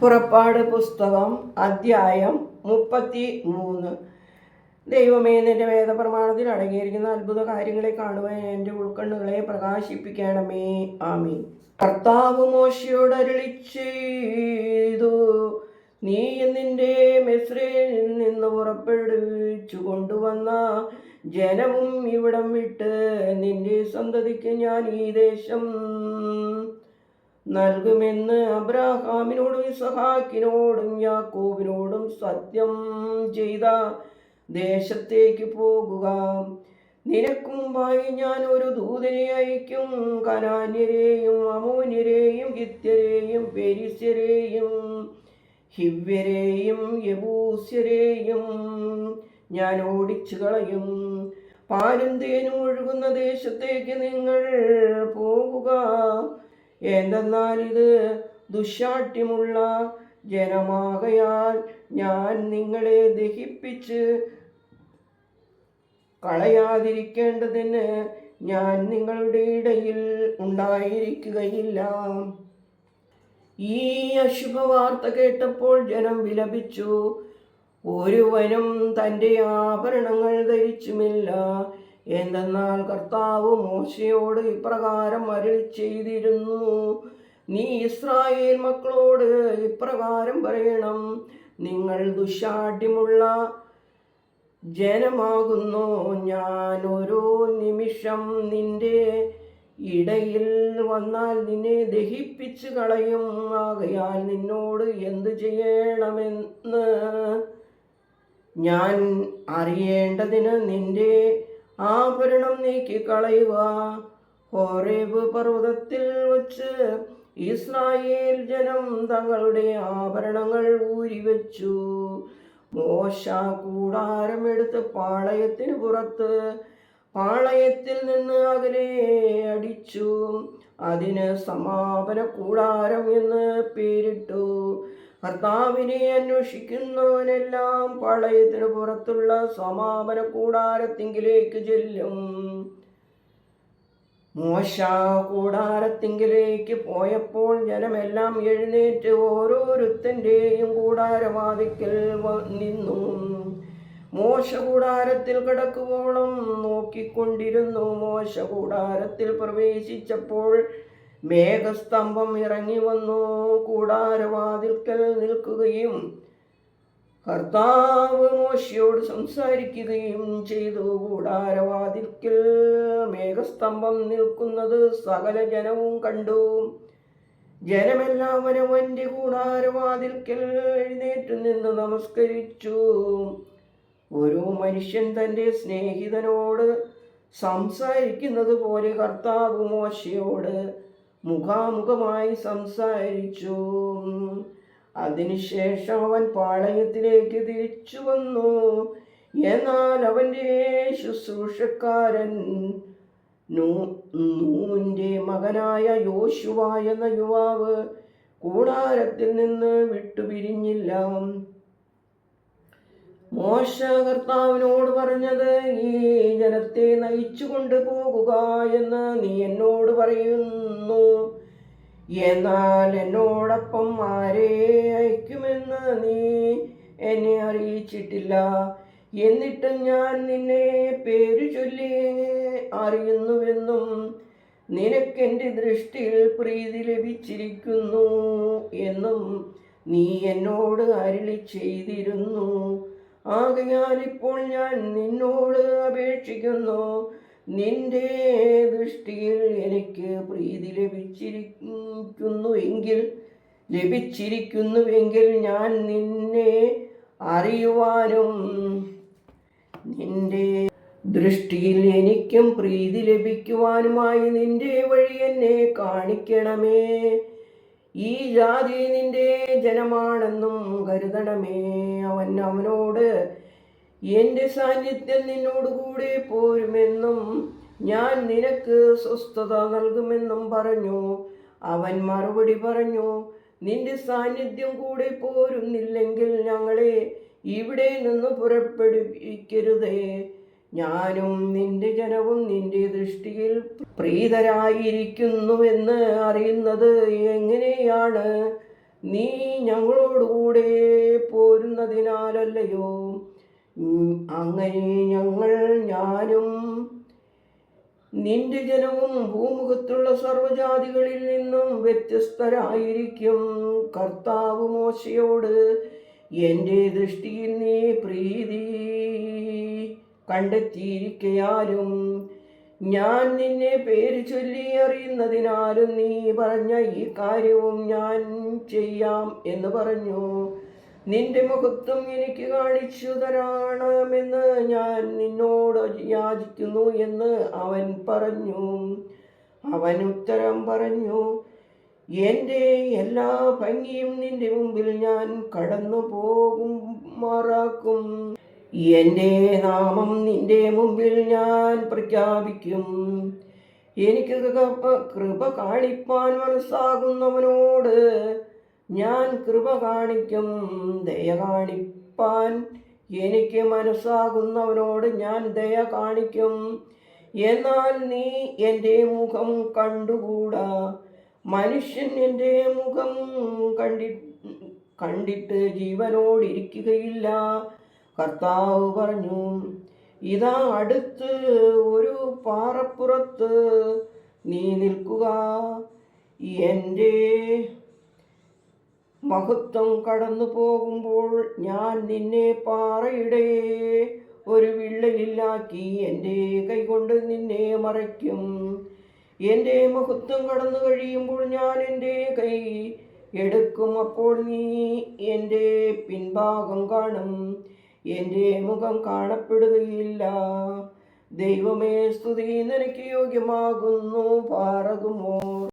പുറപ്പാട് പുസ്തകം അധ്യായം മുപ്പത്തി മൂന്ന് ദൈവമേ നിന്റെ വേദപ്രമാണത്തിൽ അടങ്ങിയിരിക്കുന്ന അത്ഭുത കാര്യങ്ങളെ കാണുവാൻ എന്റെ ഉൾക്കണ്ണുകളെ പ്രകാശിപ്പിക്കണമേ. ആമീൻ. കർത്താവ് മോശയോട് അരുളിച്ചു നീ നിന്റെ മെസ്രയിൽ നിന്ന് പുറപ്പെടുവിച്ചു കൊണ്ടുവന്ന ജനവും ഇവിടം വിട്ട് നിന്റെ സന്തതിക്ക്. ഞാൻ ഈ ദേശം നൽകുമെന്ന് അബ്രഹാമിനോടും ഇസഹാക്കിനോടും യാക്കോബിനോടും സത്യം ചെയ്ത ദേശത്തേക്ക് പോകുക. നിനക്കുമ്പായി ഞാൻ ഒരു ദൂതനെ അയക്കും. കനാന്യരെയും അമോന്യരെയും ഹിത്യരെയും പെരിസ്യരെയും ഹിവ്യരെയും യബൂസ്യരെയും ഞാൻ ഓടിച്ചു കളയും പാലും തേനും ഒഴുകുന്ന ദേശത്തേക്ക് നിങ്ങൾ പോകുക എന്തെന്നാൽ ഇത് ദുശാഠ്യമുള്ള ജനമാകയാൽ ഞാൻ നിങ്ങളെ ദഹിപ്പിച്ച് കളയാതിരിക്കേണ്ടതിന് ഞാൻ നിങ്ങളുടെ ഇടയിൽ ഉണ്ടായിരിക്കുകയില്ല. ഈ അശുഭവാർത്ത കേട്ടപ്പോൾ ജനം വിലപിച്ചു. ഒരുവനും തന്റെ ആഭരണങ്ങൾ ധരിച്ചുമില്ല. എന്തെന്നാൽ കർത്താവ് മോശയോട് ഇപ്രകാരം അരുൾ ചെയ്തിരുന്നു നീ ഇസ്രായേൽ മക്കളോട് ഇപ്രകാരം പറയണം. നിങ്ങൾ ദുശാഠ്യമുള്ള ജനമാകുന്നു. ഞാൻ ഓരോ നിമിഷം നിന്റെ ഇടയിൽ വന്നാൽ നിന്നെ ദഹിപ്പിച്ച് കളയും. ആകയാൽ നിന്നോട് എന്തു ചെയ്യണമെന്ന് ഞാൻ അറിയേണ്ടതിന് നിന്റെ ആഭരണം നീക്കി കളയുക ഹോറേബ് പർവതത്തിൽ വച്ച് ഇസ്രായേൽ ജനം തങ്ങളുടെ ആഭരണങ്ങൾ ഊരിവെച്ചു. മോശ കൂടാരം എടുത്ത് പാളയത്തിന് പുറത്ത് പാളയത്തിൽ നിന്ന് അകലെ അടിച്ചു. അതിന് സമാപന കൂടാരം എന്ന് പേരിട്ടു. കർത്താവിനെ അന്വേഷിക്കുന്നവനെല്ലാം പാളയത്തിന് പുറത്തുള്ള സമാപന കൂടാരത്തിങ്കിലേക്ക് ചെല്ലും. മോശ കൂടാരത്തിങ്കിലേക്ക് പോയപ്പോൾ ജനമെല്ലാം എഴുന്നേറ്റ് ഓരോരുത്തന്റെയും കൂടാരവാതിക്കൽ നിന്നു. മോശ കൂടാരത്തിൽ കിടക്കുവോളം നോക്കിക്കൊണ്ടിരുന്നു. മോശ കൂടാരത്തിൽ പ്രവേശിച്ചപ്പോൾ മേഘസ്തംഭം ഇറങ്ങി വന്നു കൂടാരവാതിൽക്കൽ നിൽക്കുകയും കർത്താവ് മോശയോട് സംസാരിക്കുകയും ചെയ്തു. കൂടാരവാതിൽക്കൽ മേഘസ്തംഭം നിൽക്കുന്നത് സകല ജനവും കണ്ടു. ജനമെല്ലാവരും എന്റെ കൂടാരവാതിൽക്കൽ എഴുന്നേറ്റ് നിന്ന് നമസ്കരിച്ചു. ഒരു മനുഷ്യൻ തന്റെ സ്നേഹിതനോട് സംസാരിക്കുന്നത് പോലെ കർത്താവ് മോശയോട് മുഖാമുഖമായി സംസാരിച്ചു. അതിനുശേഷം അവൻ പാളയത്തിലേക്ക് തിരിച്ചു വന്നു. എന്നാൽ അവന്റെ ശുശ്രൂഷക്കാരൻ നൂന്റെ മകനായ യോശുവ എന്ന യുവാവ് കൂടാരത്തിൽ നിന്ന് വിട്ടുപിരിഞ്ഞില്ല. മോശ കർത്താവിനോട് പറഞ്ഞത് ഈ ജനത്തെ നയിച്ചു കൊണ്ടുപോകുക എന്ന് നീ എന്നോട് പറയുന്നു. എന്നാൽ എന്നോടൊപ്പം ആരെ അയക്കുമെന്ന് നീ എന്നെ അറിയിച്ചിട്ടില്ല. എന്നിട്ടും ഞാൻ നിന്നെ പേരു ചൊല്ലി അറിയുന്നുവെന്നും നിനക്കെന്റെ ദൃഷ്ടിയിൽ പ്രീതി ലഭിച്ചിരിക്കുന്നു എന്നും നീ എന്നോട് അരുളി ചെയ്തിരുന്നു. ആകയാൽ ഇപ്പോൾ ഞാൻ നിന്നോട് അപേക്ഷിക്കുന്നു. നിന്റെ ദൃഷ്ടിയിൽ എനിക്ക് പ്രീതി ലഭിച്ചിരിക്കുന്നു എങ്കിൽ ലഭിച്ചിരിക്കുന്നുവെങ്കിൽ ഞാൻ നിന്നെ അറിയുവാനും നിന്റെ ദൃഷ്ടിയിൽ എനിക്കും പ്രീതി ലഭിക്കുവാനുമായി നിന്റെ വഴി എന്നെ കാണിക്കണമേ. ഈ ജാതി നിന്റെ ജനമാണെന്നും കരുതണമേ. അവൻ അവനോട് എന്റെ സാന്നിധ്യം നിന്നോടുകൂടെ പോരുമെന്നും ഞാൻ നിനക്ക് സ്വസ്ഥത നൽകുമെന്നും പറഞ്ഞു. അവൻ മറുപടി പറഞ്ഞു നിന്റെ സാന്നിധ്യം കൂടെ പോരുന്നില്ലെങ്കിൽ ഞങ്ങളെ ഇവിടെ നിന്ന് പുറപ്പെടുവിക്കരുതേ. ഞാനും നിന്റെ ജനവും നിന്റെ ദൃഷ്ടിയിൽ പ്രീതരായിരിക്കുന്നുവെന്ന് അറിയുന്നത് എങ്ങനെയാണ്? നീ ഞങ്ങളോടുകൂടെ പോരുന്നതിനാലല്ലയോ? അങ്ങനെ ഞങ്ങൾ ഞാനും നിന്റെ ജനവും ഭൂമുഖത്തുള്ള സർവജാതികളിൽ നിന്നും വ്യത്യസ്തരായിരിക്കും. കർത്താവ് മോശയോട് എന്റെ ദൃഷ്ടിയിൽ നീ പ്രീതി കണ്ടെത്തിയിരിക്കയാലും ഞാൻ നിന്നെ പേര് ചൊല്ലി അറിയുന്നതിനാലും നീ പറഞ്ഞ ഈ കാര്യവും ഞാൻ ചെയ്യാം എന്ന് പറഞ്ഞു. നിന്റെ മുഖത്വം എനിക്ക് കാണിച്ചു തരാണമെന്ന് ഞാൻ നിന്നോട് യാചിക്കുന്നു എന്ന് അവൻ പറഞ്ഞു. അവൻ ഉത്തരം പറഞ്ഞു എന്റെ എല്ലാ ഭംഗിയും നിന്റെ മുമ്പിൽ ഞാൻ കടന്നു പോകും മാറാക്കും. എന്റെ നാമം നിന്റെ മുമ്പിൽ ഞാൻ പ്രഖ്യാപിക്കും. എനിക്ക് കൃപ- കാണിപ്പാൻ മനസ്സാകുന്നവനോട് ഞാൻ കൃപ കാണിക്കും ദയ കാണിപ്പാൻ. എനിക്ക് മനസ്സാകുന്നവനോട് ഞാൻ ദയ കാണിക്കും. എന്നാൽ നീ എന്റെ മുഖം കണ്ടുകൂടാ. മനുഷ്യൻ എന്റെ മുഖം കണ്ടി കണ്ടിട്ട് ജീവനോടിരിക്കുകയില്ല. കർത്താവ് പറഞ്ഞു ഇതാ അടുത്ത് ഒരു പാറപ്പുറത്ത് നീ നിൽക്കുക. എന്റെ മഹത്വം കടന്നു പോകുമ്പോൾ ഞാൻ നിന്നെ പാറയുടെ. ഒരു വിള്ളലിലാക്കി എന്റെ കൈകൊണ്ട് നിന്നെ മറയ്ക്കും. എന്റെ മഹത്വം കടന്നു കഴിയുമ്പോൾ ഞാൻ എന്റെ കൈ എടുക്കും. അപ്പോൾ നീ എന്റെ പിൻഭാഗം കാണും. എന്റെ മുഖം കാണപ്പെടുകയില്ല. ദൈവമേ സ്തുതി നിനക്ക് യോഗ്യമാകുന്നു പാറകുമോ